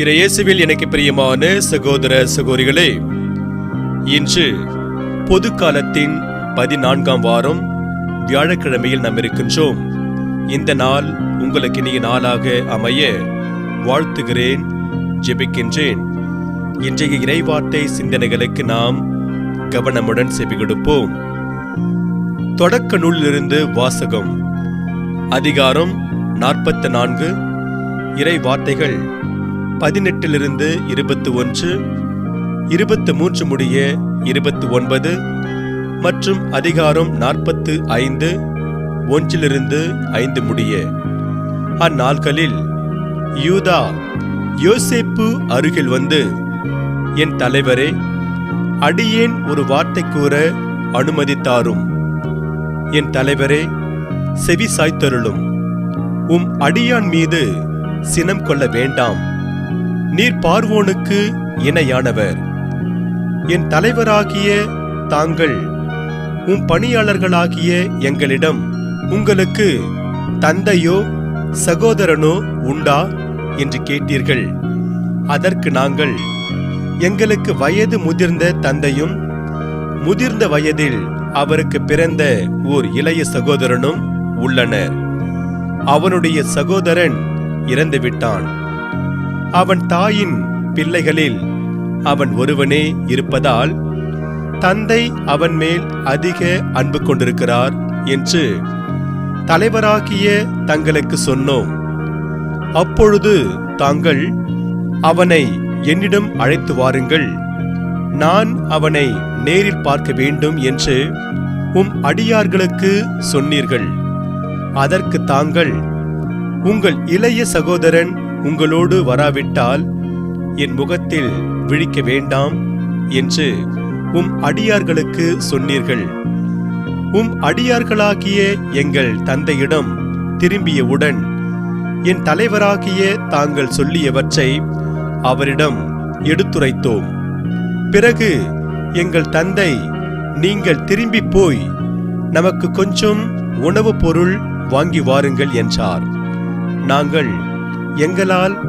இறையேசுவில் எனக்கு பிரியமான சகோதர சகோதரிகளே இன்று பொது காலத்தின் பதினான்காம் வாரம் வியாழக்கிழமையில் நாம் இருக்கின்றோம். இந்த நாள் உங்களுக்கு இனிய நாளாக அமைய வாழ்த்துகிறேன் ஜெபிக்கின்றேன். இன்றைய இறைவார்த்தை சிந்தனைகளுக்கு நாம் கவனமுடன் செவி கொடுப்போம் தொடக்க நூலிலிருந்து வாசகம் அதிகாரம் நாற்பத்து நான்கு இறை வார்த்தைகள் பதினெட்டிலிருந்து இருபத்தி ஒன்று இருபத்து மூன்று முடிய இருபத்து ஒன்பது மற்றும் அதிகாரம் நாற்பத்து ஐந்து ஒன்றிலிருந்து ஐந்து முடிய. அந்நாட்களில் யூதா யோசேப்பு அருகில் வந்து என் தலைவரே அடியேன் ஒரு வார்த்தை கூற அனுமதித்தாரும். என் தலைவரே செவி சாய்த்தருளும். உம் அடியான் மீது சினம் கொள்ள வேண்டாம். நீர் பார்வோனுக்கு இணையானவர். என் தலைவராகிய தாங்கள் உம் பணியாளர்களாகிய எங்களிடம் உங்களுக்கு தந்தையோ சகோதரனோ உண்டா? என்று கேட்டீர்கள். அதற்கு நாங்கள் எங்களுக்கு வயது முதிர்ந்த தந்தையும் முதிர்ந்த வயதில் அவருக்கு பிறந்த ஓர் இளைய சகோதரனும் உள்ளனர். அவனுடைய சகோதரன் இறந்துவிட்டான். அவன் தாயின் பிள்ளைகளில் அவன் ஒருவனே இருப்பதால் தந்தை அவன் மேல் அதிக அன்பு கொண்டிருக்கிறார் என்று தலைவராகிய தங்களுக்கு சொன்னோம். அப்பொழுது தாங்கள் அவனை என்னிடம் அழைத்து வாருங்கள். நான் அவனை நேரில் பார்க்க வேண்டும் என்று உம் அடியார்களுக்கு சொன்னீர்கள். அதற்கு தாங்கள் உங்கள் இளைய சகோதரன் உங்களோடு வராவிட்டால் என் முகத்தில் விழிக்க வேண்டாம் என்று உம் அடியார்களுக்கு சொன்னீர்கள். உம் அடியார்களாகிய எங்கள் தந்தையிடம் திரும்பியவுடன் என் தலைவராகிய தாங்கள் சொல்லியவற்றை அவரிடம் எடுத்துரைத்தோம். பிறகு எங்கள் தந்தை நீங்கள் திரும்பி போய் நமக்கு கொஞ்சம் உணவுப் பொருள் வாங்கி வாருங்கள் என்றார். நாங்கள் எங்களால்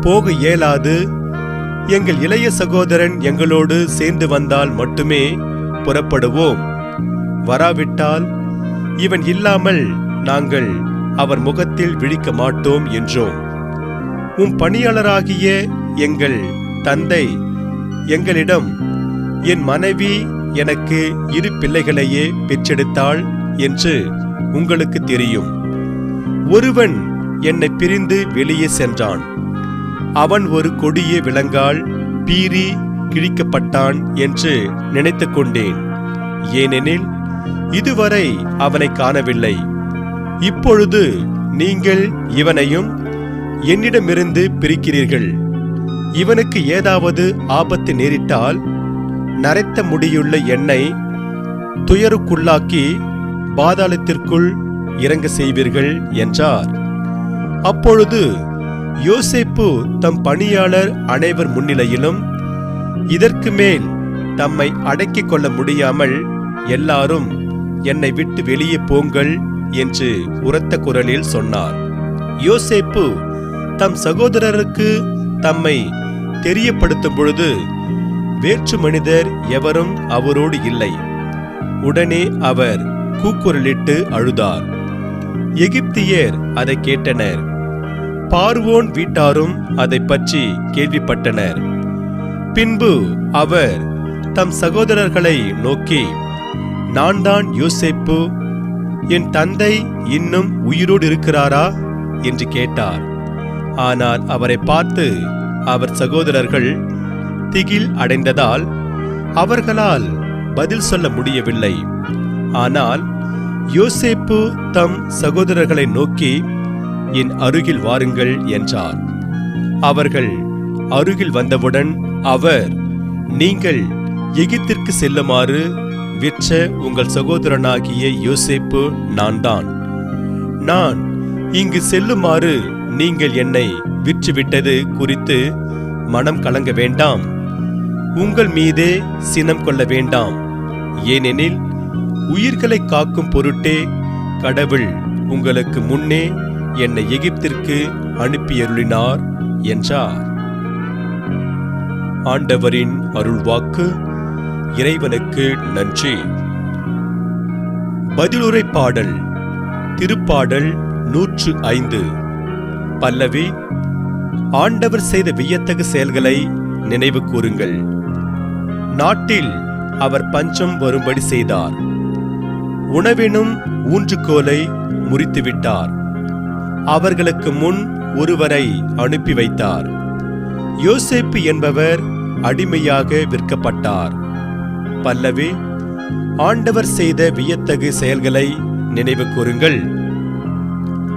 போக இயலாது. எங்கள் இளைய சகோதரன் எங்களோடு சேர்ந்து வந்தால் மட்டுமே புறப்படுவோம். வராவிட்டால் இவன் இல்லாமல் நாங்கள் அவர் முகத்தில் விழிக்க மாட்டோம் என்றோம். உம் பணியாளராகிய எங்கள் தந்தை எங்களிடம் என் மனைவி எனக்கு இரு பிள்ளைகளையே பெற்றெடுத்தாள் என்று உங்களுக்கு தெரியும். ஒருவன் என்னை பிரிந்து வெளியே சென்றான். அவன் ஒரு கொடிய விலங்கால் பீறி கிழிக்கப்பட்டான் என்று நினைத்து கொண்டேன். ஏனெனில் இதுவரை அவனை காணவில்லை. இப்பொழுது நீங்கள் இவனையும் என்னிடமிருந்து பிரிக்கிறீர்கள். இவனுக்கு ஏதாவது ஆபத்து நேரிட்டால் நரைத்த முடியுள்ள என்னை துயருக்குள்ளாக்கி பாதாளத்திற்குள் இறங்க செய்வீர்கள் என்றார். அப்பொழுது யோசேப்பு தம் பணியாளர் அனைவர் முன்னிலையிலும் இதற்கு மேல் தம்மை அடக்கிக் கொள்ள முடியாமல் எல்லாரும் என்னை விட்டு வெளியே போங்கள் என்று உரத்த குரலில் சொன்னார். யோசேப்பு தம் சகோதரருக்கு தம்மை தெரியப்படுத்தும் பொழுது வேற்று மனிதர் எவரும் அவரோடு இல்லை. உடனே அவர் கூக்குரலிட்டு அழுதார். எகிப்தியர் அதை கேட்டனர். பார்வோன் வீட்டாரும் அதை பற்றி கேள்விப்பட்டனர். பின்பு அவர் தம் சகோதரர்களை நோக்கி நான் தான் யூசேப்பு என் தந்தை இன்னும் உயிரோடு இருக்கிறாரா? என்று கேட்டார். ஆனால் அவரை பார்த்து அவர் சகோதரர்கள் திகில் அடைந்ததால் அவர்களால் பதில் சொல்ல முடியவில்லை. ஆனால் யோசேப்பு தம் சகோதரர்களை நோக்கி என் அருகில் வாருங்கள் என்றார். அவர்கள் அருகில் வந்தவுடன் அவர் நீங்கள் எகிப்திற்கு செல்லுமாறு விற்ற உங்கள் சகோதரனாகிய யோசேப்பு நான் தான் நான் இங்கு செல்லுமாறு நீங்கள் என்னை விற்றுவிட்டது குறித்து மனம் கலங்க வேண்டாம். உங்கள் மீதே சினம் கொள்ள வேண்டாம். ஏனெனில் உயிர்களை காக்கும் பொருட்டே கடவுள் உங்களுக்கு முன்னே என்னை எகிப்திற்கு அனுப்பியருளினார் என்றார். ஆண்டவரின் அருள்வாக்கு இறைவனுக்கு நன்றி. பதிலுரை பாடல் திருப்பாடல் நூற்று ஐந்து. பல்லவி ஆண்டவர் செய்த வியத்தகு செயல்களை நினைவு கூறுங்கள். நாட்டில் அவர் பஞ்சம் வரும்படி செய்தார். உணவினும் ஊன்றுகோலை முறித்துவிட்டார். அவர்களுக்கு முன் ஒருவரை அனுப்பி வைத்தார். யோசேப்பு என்பவர் அடிமையாக விற்கப்பட்டார். பல்லவி ஆண்டவர் செய்த வியத்தகு செயல்களை நினைவு கூறுங்கள்.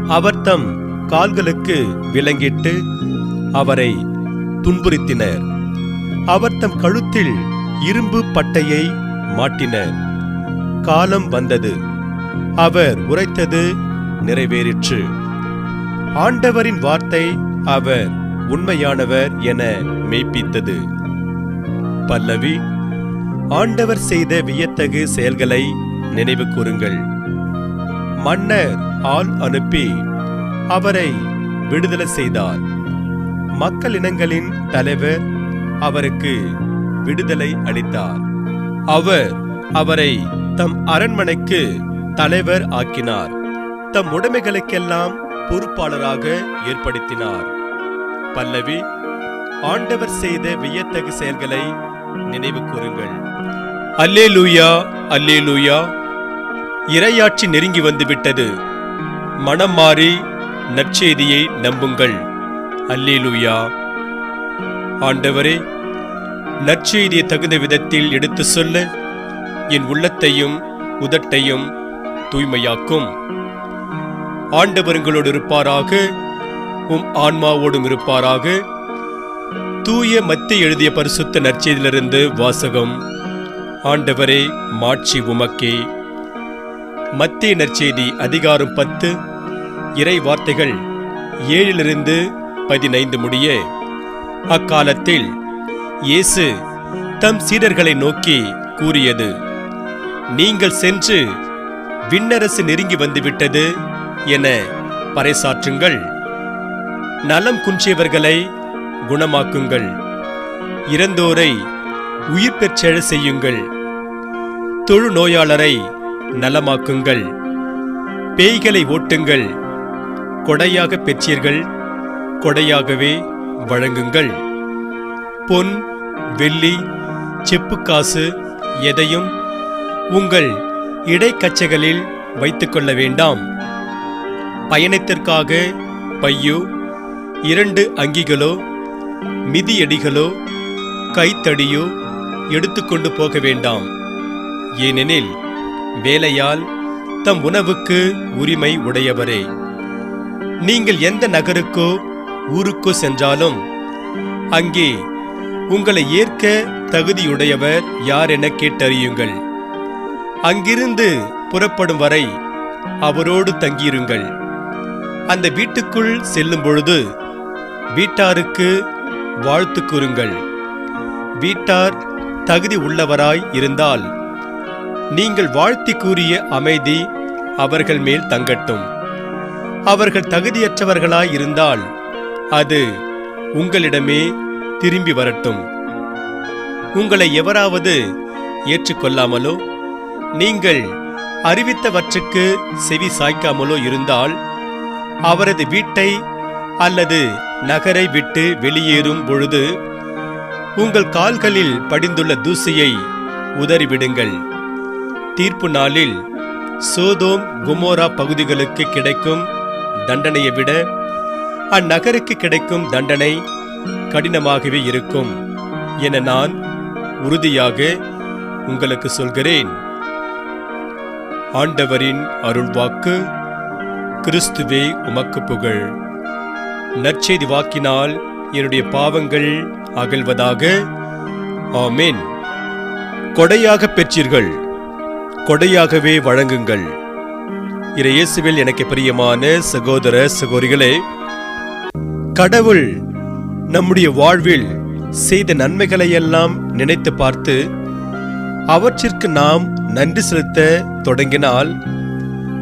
அவர் தம் கால்களுக்கு விலங்கிட்டு அவரை துன்புறுத்தினர். அவர் தம் கழுத்தில் இரும்பு பட்டையை மாட்டினர். காலம் வந்தது. அவர் உரைத்தது நிறைவேறிற்று. ஆண்டவரின் வார்த்தை அவர் உண்மையானவர் என மெய்ப்பித்தது. பல்லவி ஆண்டவர் செய்த வியத்தகு செயல்களை நினைவு கூறுங்கள். மன்னர் ஆள் அனுப்பி அவரை விடுதலை செய்தார். மக்கள் இனங்களின் தலைவர் அவருக்கு விடுதலை அளித்தார். அவர் அவரை தம் அரண்மனைக்கு தலைவர் ஆக்கினார். தம் உடைமைகளுக்கெல்லாம் பொறுப்பாளராக ஏற்படுத்தினார். பல்லவி ஆண்டவர் செய்த வியத்தகு செயல்களை நினைவு கூறுங்கள். அல்லே லூயா இரையாட்சி நெருங்கி வந்துவிட்டது. மனம் மாறி நற்செய்தியை நம்புங்கள். அல்லேலூயா. ஆண்டவரே நற்செய்தியை தகுந்த விதத்தில் எடுத்து சொல்ல என் உள்ளத்தையும் உதட்டையும் தூய்மையாக்கும். ஆண்டவருங்களோடு இருப்பாராக உம் ஆன்மாவோடும் இருப்பாராக. தூய மத்தி எழுதிய பரிசுத்த நற்செய்தியிலிருந்து வாசகம். ஆண்டவரே மாட்சி உமக்கே. மத்திய நற்செய்தி அதிகாரம் பத்து இறை வார்த்தைகள் ஏழிலிருந்து பதினைந்து முடிய. அக்காலத்தில் இயேசு தம் சீடர்களை நோக்கி கூறியது நீங்கள் சென்று விண்ணரசு நெருங்கி வந்துவிட்டது என பறைசாற்றுங்கள். நலம் குன்றியவர்களை குணமாக்குங்கள். இறந்தோரை உயிர் பெற்றெழ செய்யுங்கள். தொழு நோயாளரை நலமாக்குங்கள். பேய்களை ஓட்டுங்கள். கொடையாக பெற்றீர்கள் கொடையாகவே வழங்குங்கள். பொன் வெள்ளி செப்புக்காசு எதையும் உங்கள் இடைக்கச்சைகளில் வைத்துக்கொள்ள வேண்டாம். பயணத்திற்காக பையோ இரண்டு அங்கிகளோ மிதியடிகளோ கைத்தடியோ எடுத்துக்கொண்டு போக வேண்டாம். ஏனெனில் வேலையால் தம் உணவுக்கு உரிமை உடையவரே. நீங்கள் எந்த நகருக்கோ ஊருக்கோ சென்றாலும் அங்கே உங்களை ஏற்க தகுதியுடையவர் யார் என கேட்டறியுங்கள். அங்கிருந்து புறப்படும் வரை அவரோடு தங்கியிருங்கள். அந்த வீட்டுக்குள் செல்லும் பொழுது வீட்டாருக்கு வாழ்த்து கூறுங்கள். வீட்டார் தகுதி உள்ளவராய் இருந்தால் நீங்கள் வாழ்த்தி கூறிய அமைதி அவர்கள் மேல் தங்கட்டும். அவர்கள் தகுதியற்றவர்களாய் இருந்தால் அது உங்களிடமே திரும்பி வரட்டும். உங்களை எவராவது ஏற்றுக்கொள்ளாமலோ நீங்கள் அறிவித்தவற்றுக்கு செவி சாய்க்காமலோ இருந்தால் அவரது வீட்டை அல்லது நகரை விட்டு வெளியேறும் பொழுது உங்கள் கால்களில் படிந்துள்ள தூசியை உதறிவிடுங்கள். தீர்ப்பு நாளில் சோதோம் குமோரா பகுதிகளுக்கு கிடைக்கும் தண்டனையை விட அந்நகருக்கு கிடைக்கும் தண்டனை கடினமாகவே இருக்கும் என நான் உறுதியாக உங்களுக்கு சொல்கிறேன். ஆண்டவரின் அருள்வாக்கு. கிறிஸ்துவே உமக்கு புகழ். நற்செய்தி வாக்கினால் என்னுடைய பாவங்கள் அகல்வதாக. ஆமேன். கொடையாக பெற்றீர்கள். கொடையாகவே வழங்குங்கள். இறையேசுவில் எனக்கு பிரியமான சகோதர சகோதரிகளே கடவுள் நம்முடைய வாழ்வில் செய்த நன்மைகளையெல்லாம் நினைத்து பார்த்து அவற்றிற்கு நாம் நன்றி செலுத்த தொடங்கினால்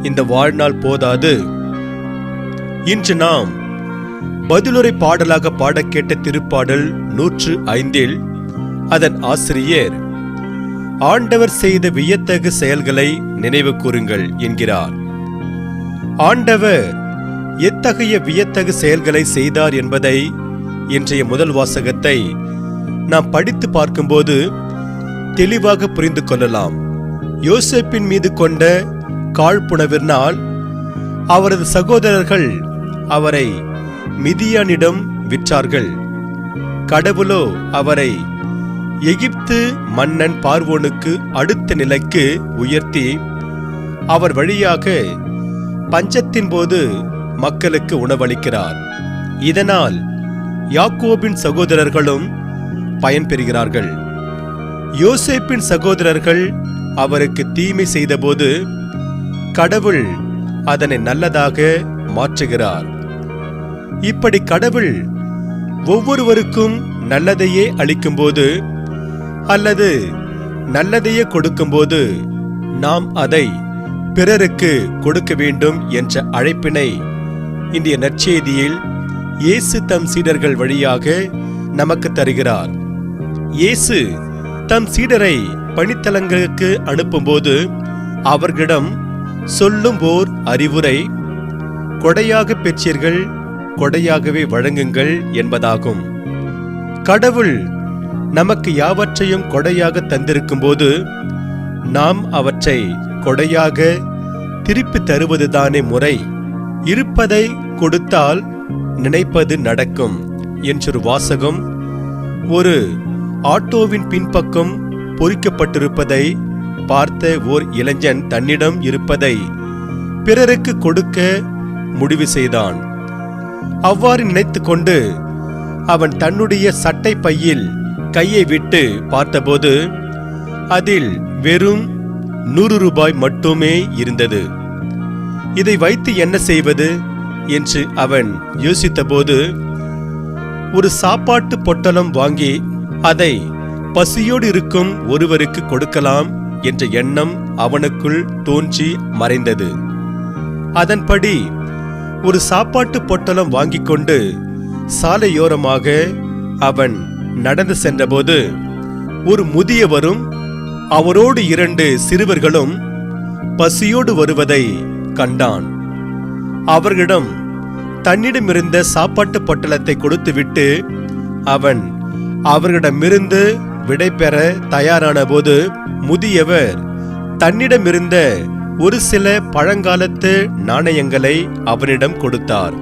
இந்த வாழ்நாள் போதாது. இன்று நாம் பதிலுரை பாடலாக பாட கேட்ட திருப்பாடல் நூற்று ஐந்தில் அதன் ஆசிரியர் ஆண்டவர் செய்த வியத்தகு செயல்களை நினைவு கூறுங்கள் என்கிறார். ஆண்டவர் எத்தகைய வியத்தகு செயல்களை செய்தார் என்பதை இன்றைய முதல் வாசகத்தை நாம் படித்து பார்க்கும்போது தெளிவாக புரிந்து கொள்ளலாம். யோசேப்பின் மீது கொண்ட காழ்ப்புணவினால் அவரது சகோதரர்கள் அவரை மிதியானிடம் விற்றார்கள். கடவுளோ அவரை எகிப்து மன்னன் பார்வோனுக்கு அடுத்த நிலைக்கு உயர்த்தி அவர் வழியாக பஞ்சத்தின் போது மக்களுக்கு உணவளிக்கிறார். இதனால் யாக்கோபின் சகோதரர்களும் பயன்பெறுகிறார்கள். யோசேப்பின் சகோதரர்கள் அவருக்கு தீமை செய்தபோது கடவுள் அதனை நல்லதாக மாற்றுகிறார். இப்படி கடவுள் ஒவ்வொருவருக்கும் நல்லதையே அளிக்கும்போது அல்லது நல்லதையே கொடுக்கும்போது நாம் அதை பிறருக்கு கொடுக்க வேண்டும் என்ற அழைப்பினை இந்திய நற்செய்தியில் இயேசு தம் சீடர்கள் வழியாக நமக்கு தருகிறார். இயேசு தம் சீடரை பணித்தலங்களுக்கு அனுப்பும்போது அவர்களிடம் சொல்லும் ஓர் அறிவுரை கொடையாக பெற்றீர்கள் கொடையாகவே வழங்குங்கள் என்பதாகும். கடவுள் நமக்கு யாவற்றையும் கொடையாக தந்திருக்கும்போது நாம் அவற்றை கொடையாக திருப்பி தருவதுதானே முறை. இருப்பதை கொடுத்தால் நினைப்பது நடக்கும் என்றொரு வாசகம் ஒரு ஆட்டோவின் பின்பக்கம் பொறிக்கப்பட்டிருப்பதை பார்த்த ஓர் இளைஞன் தன்னிடம் இருப்பதை பிறருக்கு கொடுக்க முடிவு செய்தான். அவ்வாறு நினைத்துக்கொண்டு அவன் தன்னுடைய சட்டை பையில் கையை விட்டு பார்த்தபோது அதில் வெறும் நூறு ரூபாய் மட்டுமே இருந்தது. இதை வைத்து என்ன செய்வது என்று அவன் யோசித்தபோது ஒரு சாப்பாட்டு பொட்டலம் வாங்கி அதை பசியோடு இருக்கும் ஒருவருக்கு கொடுக்கலாம் என்ற எண்ணம் அவனுக்குள் தோன்றி மறைந்தது. அதன்படி ஒரு சாப்பாட்டு பொட்டலம் வாங்கிக் கொண்டு சாலையோரமாக அவன் நடந்து சென்றபோது ஒரு முதியவரும் அவரோடு இரண்டு சிறுவர்களும் பசியோடு வருவதை கண்டான். அவர்களிடம் தன்னிடமிருந்த சாப்பாட்டு பொட்டலத்தை கொடுத்துவிட்டு அவன் அவர்களிடமிருந்து விடைபெற தயாரான போது முதியவர் தன்னிடமிருந்த ஒரு சில பழங்காலத்து நாணயங்களை அவனிடம் கொடுத்தார்.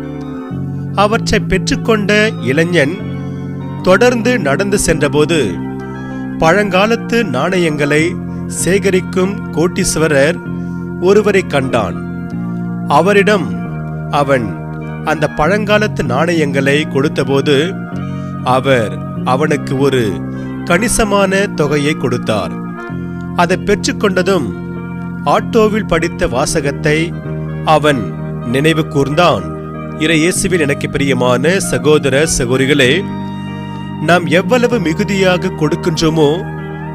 அவற்றை பெற்றுக்கொண்ட இளைஞன் தொடர்ந்து நடந்து சென்றபோது பழங்காலத்து நாணயங்களை சேகரிக்கும் கோட்டீஸ்வரர் ஒருவரை கண்டான். அவரிடம் அவன் அந்த பழங்காலத்து நாணயங்களை கொடுத்தபோது அவர் அவனுக்கு ஒரு கணிசமான தொகையை கொடுத்தார். அதை பெற்றுக்கொண்டதும் ஆட்டோவில் படித்த வாசகத்தை அவன் நினைவு கூர்ந்தான். இறை இயேசுவில் எனக்கு பிரியமான சகோதர சகோதரிகளே நாம் எவ்வளவு மிகுதியாக கொடுக்கின்றோமோ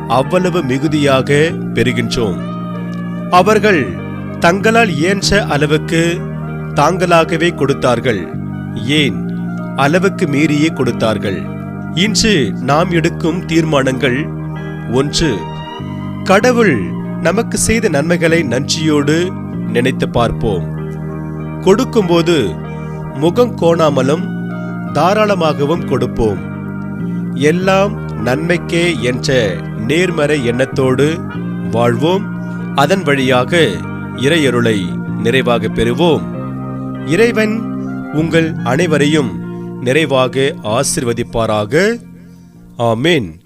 அவ்வளவு மிகுதியாக பெறுகின்றோம். அவர்கள் தங்களால் இயன்ற அளவுக்கு தாங்களாகவே கொடுத்தார்கள். ஏன்? அளவுக்கு மீறியே கொடுத்தார்கள். இன்று நாம் எடுக்கும் தீர்மானங்கள் ஒன்று கடவுள் நமக்கு செய்த நன்மைகளை நன்றியோடு நினைத்து பார்ப்போம். கொடுக்கும்போது முகம் கோணாமலும் தாராளமாகவும் கொடுப்போம். எல்லாம் நன்மைக்கே என்ற நேர்மறை எண்ணத்தோடு வாழ்வோம். அதன் வழியாக இறையருளை நிறைவாக பெறுவோம். இறைவன் உங்கள் அனைவரையும் நிறைவாக ஆசிர்வதிப்பாராக. ஆமீன்.